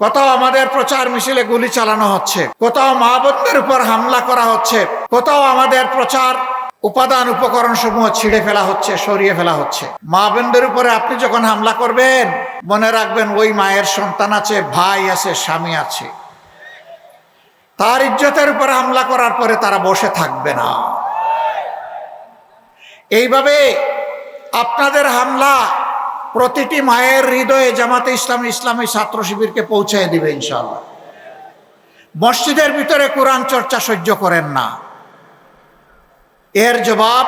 কোথাও আমাদের প্রচার মিছিলে গুলি চালানো হচ্ছে, কোথাও মা বোনদের উপর হামলা করা হচ্ছে, কোথাও আমাদের প্রচার উপাদান উপকরণ সমূহ ছিঁড়ে ফেলা হচ্ছে, সরিয়ে ফেলা হচ্ছে। মা বোনদের উপরে আপনি যখন হামলা করবেন, মনে রাখবেন ওই মায়ের সন্তান আছে, ভাই আছে, স্বামী আছে। তার ইজ্জতের উপরে হামলা করার পরে তারা বসে থাকবে না। এইভাবে আপনাদের হামলা প্রতিটি মায়ের হৃদয়ে জামাতে ইসলামী ইসলামী ছাত্র শিবিরকে পৌঁছে দিবে ইনশাল্লাহ মসজিদের ভিতরে কোরআন চর্চা সহ্য করেন না। এর জবাব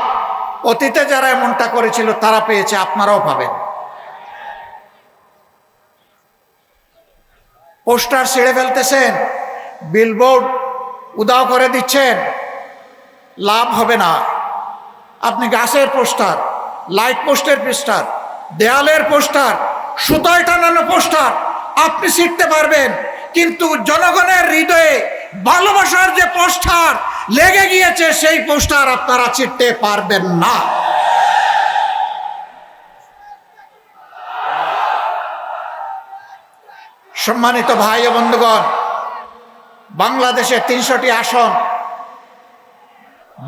অতীতে যারা এমনটা করেছিল, তারা পেয়েছে, আপনারাও পাবেন। পোস্টার ছিঁড়ে ফেলতেছেন, বিলবোর্ড উদাও করে দিচ্ছেন, লাভ হবে না। আপনি গাছের পোস্টার, লাইট পোস্টের পোস্টার দেয়ালের পোস্টার, সুতায় টানানো পোস্টার, আপনি শিখতে পারবেন। কিন্তু জনগণের হৃদয়ে ভালোবাসার যে পোস্টার লেগে গিয়েছে, সেই পোস্টার আপনারা চিনতে পারবেন না। সম্মানিত ভাই ও বন্ধুগণ, বাংলাদেশে তিনশোটি আসন,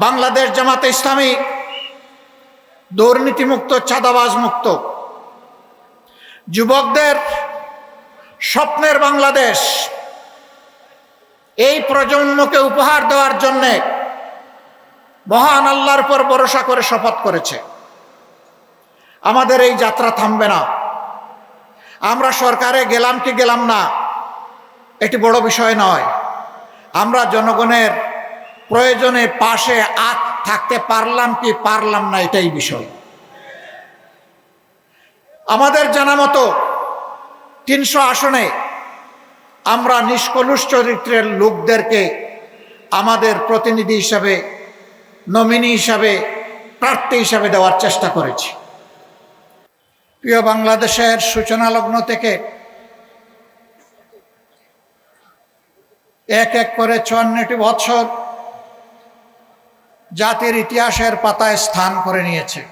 বাংলাদেশ জামাতে ইসলামী দুর্নীতিমুক্ত চাঁদাবাজ মুক্ত যুবকদের স্বপ্নের বাংলাদেশ, এই প্রজন্মকে উপহার দেওয়ার জন্যে মহান আল্লাহর পর ভরসা করে শপথ করেছে। আমাদের এই যাত্রা থামবে না। আমরা সরকারে গেলাম কি গেলাম না, এটি বড় বিষয় নয়। আমরা জনগণের প্রয়োজনে পাশে আখ থাকতে পারলাম কি পারলাম না, এটাই বিষয়। আমাদের জানা মতো তিনশো আসনে আমরা নিষ্কলুষ চরিত্রের লোকদেরকে আমাদের প্রতিনিধি হিসাবে, নমিনি হিসাবে, প্রার্থী হিসাবে দেওয়ার চেষ্টা করেছি। প্রিয় বাংলাদেশের সূচনা লগ্ন থেকে এক এক করে চুয়ান্নটি বছর জাতির ইতিহাসের পাতায় স্থান করে নিয়েছে।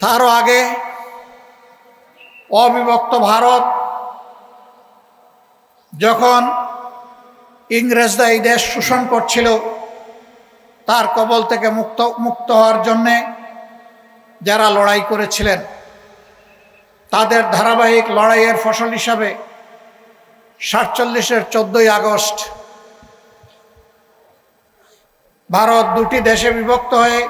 তারও আগে অবিভক্ত ভারত যখন ইংরেজরা এই দেশ শোষণ করছিল, তার কবল থেকে মুক্ত মুক্ত হওয়ার জন্যে যারা লড়াই করেছিলেন, তাদের ধারাবাহিক লড়াইয়ের ফসল হিসাবে সাতচল্লিশের চোদ্দই আগস্ট ভারত দুটি দেশে বিভক্ত হয়ে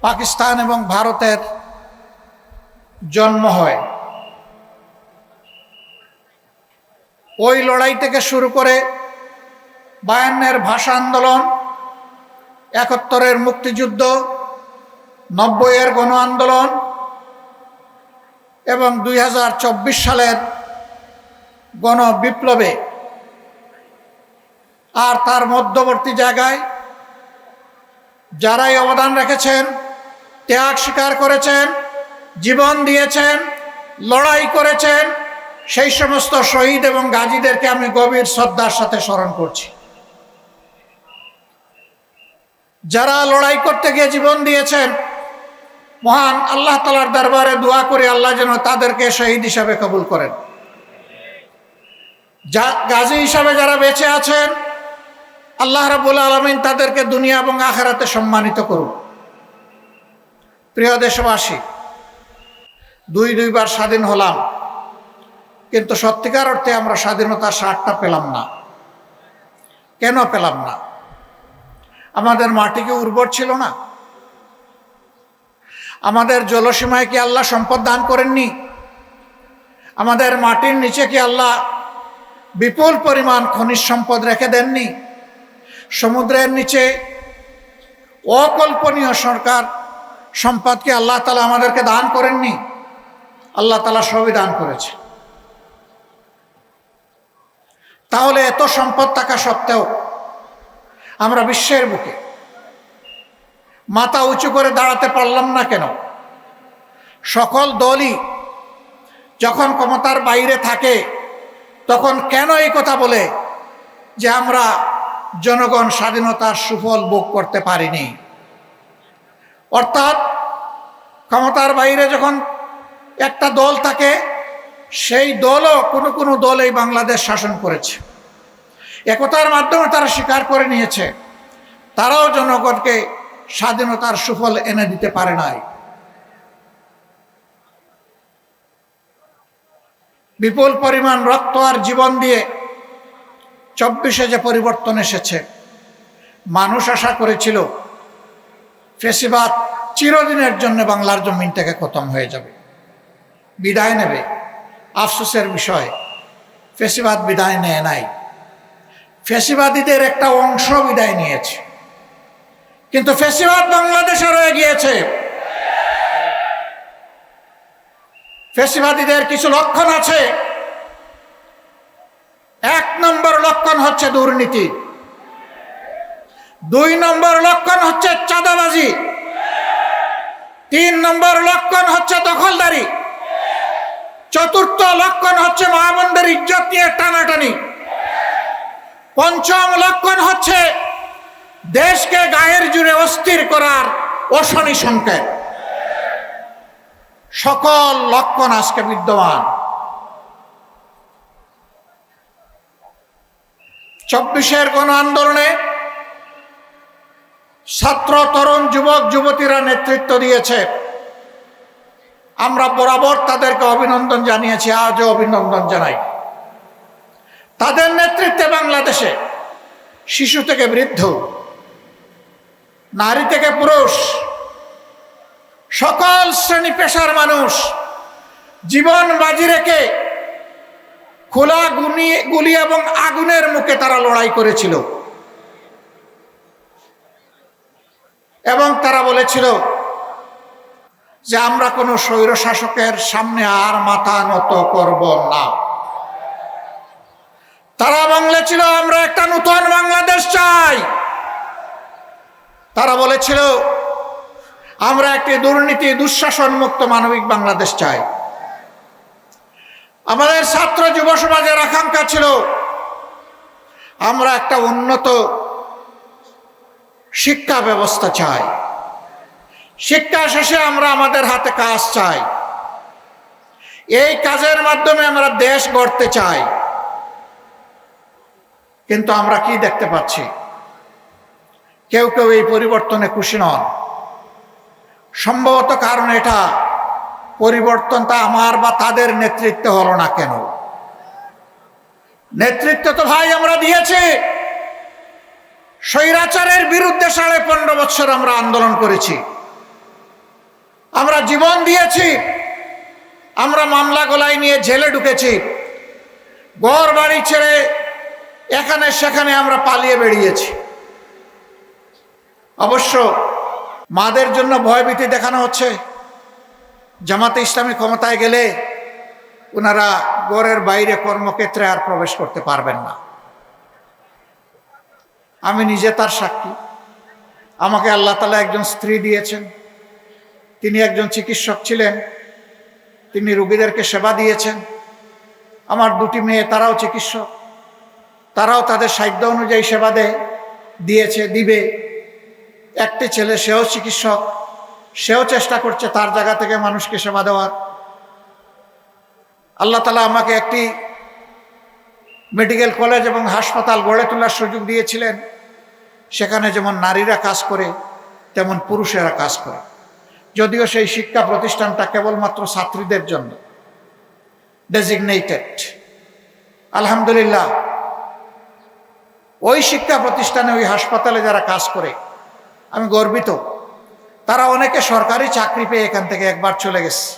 পাকিস্তান এবং ভারতের জন্ম হয়। ওই লড়াই থেকে শুরু করে বায়ান্নের ভাষা আন্দোলন, একাত্তরের মুক্তিযুদ্ধ, নব্বইয়ের গণ আন্দোলন এবং দুই হাজার চব্বিশ সালের গণ বিপ্লবে আর তার মধ্যবর্তী জায়গায় যারাই অবদান রেখেছেন, ত্যাগ স্বীকার করেছেন, জীবন দিয়েছেন, লড়াই করেছেন, সেই সমস্ত শহীদ এবং গাজীদেরকে আমি গভীর শ্রদ্ধার সাথে স্মরণ করছি। যারা লড়াই করতে গিয়ে জীবন দিয়েছেন, মহান আল্লাহ তালার দরবারে দোয়া করে আল্লাহ যেন তাদেরকে শহীদ হিসাবে কবুল করেন। যা গাজী হিসাবে যারা বেঁচে আছেন আল্লাহ রাবুল আলমিন তাদেরকে দুনিয়া এবং আখেরাতে সম্মানিত করুন প্রিয় দেশবাসী, দুই দুইবার স্বাধীন হলাম, কিন্তু সত্যিকার অর্থে আমরা স্বাধীনতার স্বাদটা পেলাম না। কেন পেলাম না? আমাদের মাটি কি উর্বর ছিল না? আমাদের জলসীমায় কি আল্লাহ সম্পদ দান করেননি? আমাদের মাটির নিচে কি আল্লাহ বিপুল পরিমাণ খনিজ সম্পদ রেখে দেননি? সমুদ্রের নিচে অকল্পনীয় সরকার সম্পদকে আল্লাহ তালা আমাদেরকে দান করেননি, আল্লাহ তালা সবই দান করেছে। তাহলে এত সম্পদ থাকা সত্ত্বেও আমরা বিশ্বের বুকে মাথা উঁচু করে দাঁড়াতে পারলাম না কেন? সকল দলই যখন ক্ষমতার বাইরে থাকে, তখন কেন এই কথা বলে যে আমরা জনগণ স্বাধীনতার সুফল ভোগ করতে পারেনি। অর্থাৎ ক্ষমতার বাইরে যখন একটা দল থাকে, সেই দলও কোনো কোনো দল এই বাংলাদেশ শাসন করেছে। একতার মাধ্যমে তারা স্বীকার করে নিয়েছে, তারাও জনগণকে স্বাধীনতার সুফল এনে দিতে পারে নাই। বিপুল পরিমাণ রক্ত আর জীবন দিয়ে চব্বিশে যে পরিবর্তন এসেছে, মানুষ আশা করেছিল ফেসিবাদ চিরদিনের জন্য বাংলার জমিন থেকে খতম হয়ে যাবে। বিদায় নেবে। আফসোসের বিষয়, ফেসিবাদ বিদায় নেয় নাই। ফেসিবাদীদের একটা অংশ বিদায় নিয়েছে। কিন্তু ফেসিবাদ বাংলাদেশে রয়ে গিয়েছে। ফেসিবাদীদের কিছু লক্ষণ আছে এক নম্বর লক্ষণ হচ্ছে দুর্নীতি। দুই নম্বর লক্ষণ হচ্ছে চাঁদাবাজি। তিন নম্বর লক্ষণ হচ্ছে দখলদারি। চতুর্থ লক্ষণ হচ্ছে মহাবন্ধের ইজ্জত নিয়ে টানাটানি। পঞ্চম লক্ষণ হচ্ছে দেশকে গায়ের জুড়ে অস্থির করার অশনি সংকেত। সকল লক্ষণ আজকে বিদ্যমান। চব্বিশের গণ আন্দোলনে ছাত্র, তরুণ, যুবক, যুবতীরা নেতৃত্ব দিয়েছে। আমরা বরাবর তাদেরকে অভিনন্দন জানিয়েছি, আজও অভিনন্দন জানাই। তাদের নেতৃত্বে বাংলাদেশে শিশু থেকে বৃদ্ধ, নারী থেকে পুরুষ, সকল শ্রেণি পেশার মানুষ জীবন বাজি রেখে খোলা গুনি, গুলি এবং আগুনের মুখে তারা লড়াই করেছিল। এবং তারা বলেছিল যে আমরা কোনো স্বৈর শাসকের সামনে আর মাথা নত করব না। তারা বলেছিল আমরা একটা নতুন বাংলাদেশ চাই। তারা বলেছিল, আমরা একটি দুর্নীতি দুঃশাসন মুক্ত মানবিক বাংলাদেশ চাই। আমাদের ছাত্র যুব সমাজের আকাঙ্ক্ষা ছিল আমরা একটা উন্নত শিক্ষা ব্যবস্থা চাই। শিক্ষা শেষে আমরা আমাদের হাতে কাজ চাই। এই কাজের মাধ্যমে আমরা দেশ গড়তে চাই। কিন্তু আমরা কি দেখতে পাচ্ছি? কেউ কেউ এই পরিবর্তনে খুশি নন। সম্ভবত কারণ এটা পরিবর্তনটা আমার বা তাদের নেতৃত্বে হলো না কেন? নেতৃত্ব তো ভাই আমরা দিয়েছি। স্বৈরাচারের বিরুদ্ধে সাড়ে পনেরো বছর আমরা আন্দোলন করেছি। আমরা জীবন দিয়েছি। আমরা মামলা গলাই নিয়ে জেলে ঢুকেছি। ঘর বাড়ি ছেড়ে এখানে সেখানে আমরা পালিয়ে বেরিয়েছি অবশ্য মাদের জন্য ভয়ভীতি দেখানো হচ্ছে। জামাতে ইসলামী ক্ষমতায় গেলে ওনারা গড়ের বাইরে কর্মক্ষেত্রে আর প্রবেশ করতে পারবেন না। আমি নিজে তার সাক্ষী। আমাকে আল্লাহ তালা একজন স্ত্রী দিয়েছেন। তিনি একজন চিকিৎসক ছিলেন। তিনি রুগীদেরকে সেবা দিয়েছেন। আমার দুটি মেয়ে, তারাও চিকিৎসক। তারাও তাদের সাধ্য অনুযায়ী সেবা দেয়, দিয়েছে, দিবে। একটি ছেলে, সেও চিকিৎসক। সেও চেষ্টা করছে তার জায়গা থেকে মানুষকে সেবা দেওয়ার। আল্লাহ তালা আমাকে একটি মেডিকেল কলেজ এবং হাসপাতাল গড়ে তোলার সুযোগ দিয়েছিলেন। সেখানে যেমন নারীরা কাজ করে, তেমন পুরুষেরা কাজ করে। যদিও সেই শিক্ষা প্রতিষ্ঠানটা কেবলমাত্র ছাত্রীদের জন্য। ডেজিগনেটেড আলহামদুলিল্লাহ, ওই শিক্ষা প্রতিষ্ঠানে, ওই হাসপাতালে যারা কাজ করে, আমি গর্বিত। তারা অনেকে সরকারি চাকরি পেয়ে এখান থেকে একবার চলে গেছে।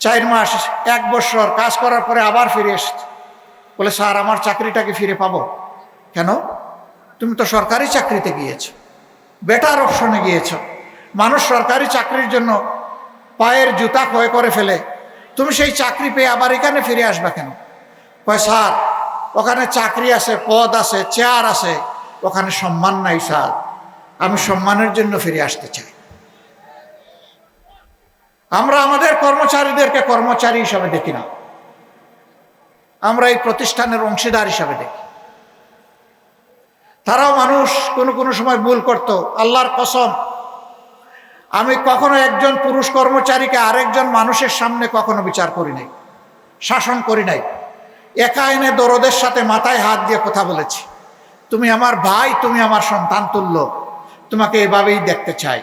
চার মাস, এক বছর কাজ করার পরে আবার ফিরে এসছে। বলে, স্যার, আমার চাকরিটাকে ফিরে পাবো। কেন? তুমি তো সরকারি চাকরিতে গিয়েছো। বেটার অপশনে গিয়েছো। মানুষ সরকারি চাকরির জন্য পায়ের জুতা ক্রয় করে ফেলে। তুমি সেই চাকরি পেয়ে আবার এখানে ফিরে আসবা কেন? কয়, স্যার, ওখানে চাকরি আছে, পদ আছে, চেয়ার আছে, ওখানে সম্মান নাই, স্যার। আমি সম্মানের জন্য ফিরে আসতে চাই। আমরা আমাদের কর্মচারীদেরকে কর্মচারী হিসাবে দেখি না। আমরা এই প্রতিষ্ঠানের অংশীদার হিসাবে দেখি। তারাও মানুষ, কোনো কোনো সময় ভুল করত। আল্লাহর কসম, আমি কখনো একজন পুরুষ কর্মচারীকে আরেকজন মানুষের সামনে কখনো বিচার করি নাই, শাসন করি নাই। একা এনে দরদের সাথে মাথায় হাত দিয়ে কথা বলেছি। তুমি আমার ভাই, তুমি আমার সন্তান তুল্য। তোমাকে এভাবেই দেখতে চাই।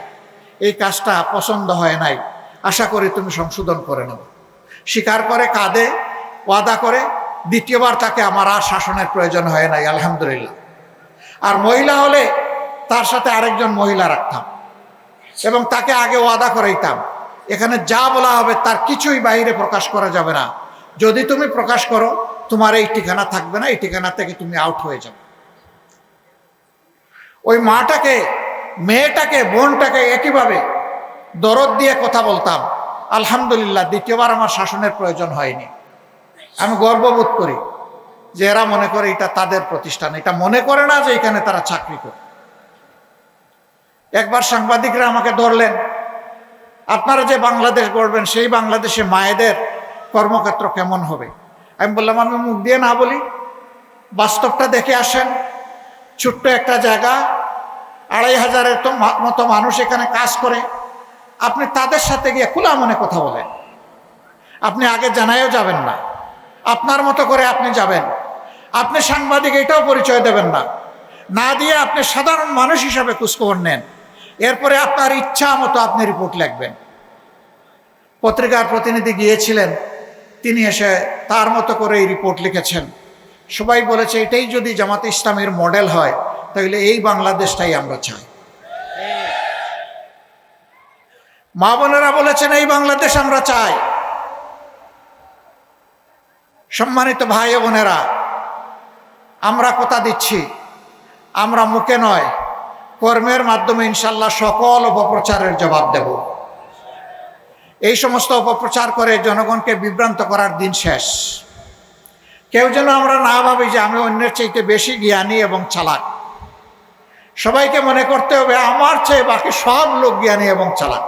এই কাজটা পছন্দ হয় নাই। আশা করি তুমি সংশোধন করে নেব স্বীকার করে, কাঁদে, ওয়াদা করে। দ্বিতীয়বার তাকে আমার আর শাসনের প্রয়োজন হয় নাই, আলহামদুলিল্লাহ। আর মহিলা হলে তার সাথে আরেকজন মহিলা রাখতাম। এবং তাকে আগে ওয়াদা করাইতাম। এখানে যা বলা হবে তার কিছুই বাইরে প্রকাশ করা যাবে না। যদি তুমি প্রকাশ করো, তোমার এই ঠিকানা থাকবে না, এই ঠিকানা থেকে তুমি আউট হয়ে যাবে। ওই মাটাকে মেয়েটাকে, বোনটাকে একইভাবে দরদ দিয়ে কথা বলতাম। আলহামদুলিল্লাহ, দ্বিতীয়বার আমার শাসনের প্রয়োজন হয়নি। আমি গর্ববোধ করি যে এরা মনে করে এটা তাদের প্রতিষ্ঠান। এটা মনে করে না যে এখানে তারা চাকরি করে। একবার সাংবাদিকরা আমাকে ধরলেন, আপনারা যে বাংলাদেশ গড়বেন, সেই বাংলাদেশে মায়েদের কর্মক্ষেত্র কেমন হবে? আমি বললাম, আমি মুখ দিয়ে না বলি। বাস্তবটা দেখে আসেন। ছোট্ট একটা জায়গা আড়াই হাজারের মতো মানুষ এখানে কাজ করে। আপনি তাদের সাথে গিয়ে খোলা মনে কথা বলেন। আপনি আগে জানাইও যাবেন না। আপনার মতো করে আপনি যাবেন। আপনি সাংবাদিক এটাও পরিচয় দেবেন না। না দিয়ে আপনি সাধারণ মানুষ হিসাবে খোঁজখবর নেন। এরপরে আপনার ইচ্ছা মতো আপনি রিপোর্ট লিখবেন। পত্রিকার প্রতিনিধি গিয়েছিলেন। তিনি এসে তার মতো করে এই রিপোর্ট লিখেছেন। সবাই বলেছে, এটাই যদি জামাতে ইসলামের মডেল হয় তাহলে এই বাংলাদেশটাই আমরা চাই। মা বোনেরা বলেছেন, এই বাংলাদেশ আমরা চাই। সম্মানিত ভাই বোনেরা, আমরা কথা দিচ্ছি, আমরা মুখে নয়, কর্মের মাধ্যমে ইনশাল্লাহ সকল অপপ্রচারের জবাব দেব। এই সমস্ত অপপ্রচার করে জনগণকে বিভ্রান্ত করার দিন শেষ। কেউ যেন আমরা না ভাবি যে আমি অন্যের চাইতে বেশি জ্ঞানী এবং চালাক। সবাইকে মনে করতে হবে আমার চেয়ে বাকি সব লোক জ্ঞানী এবং চালাক।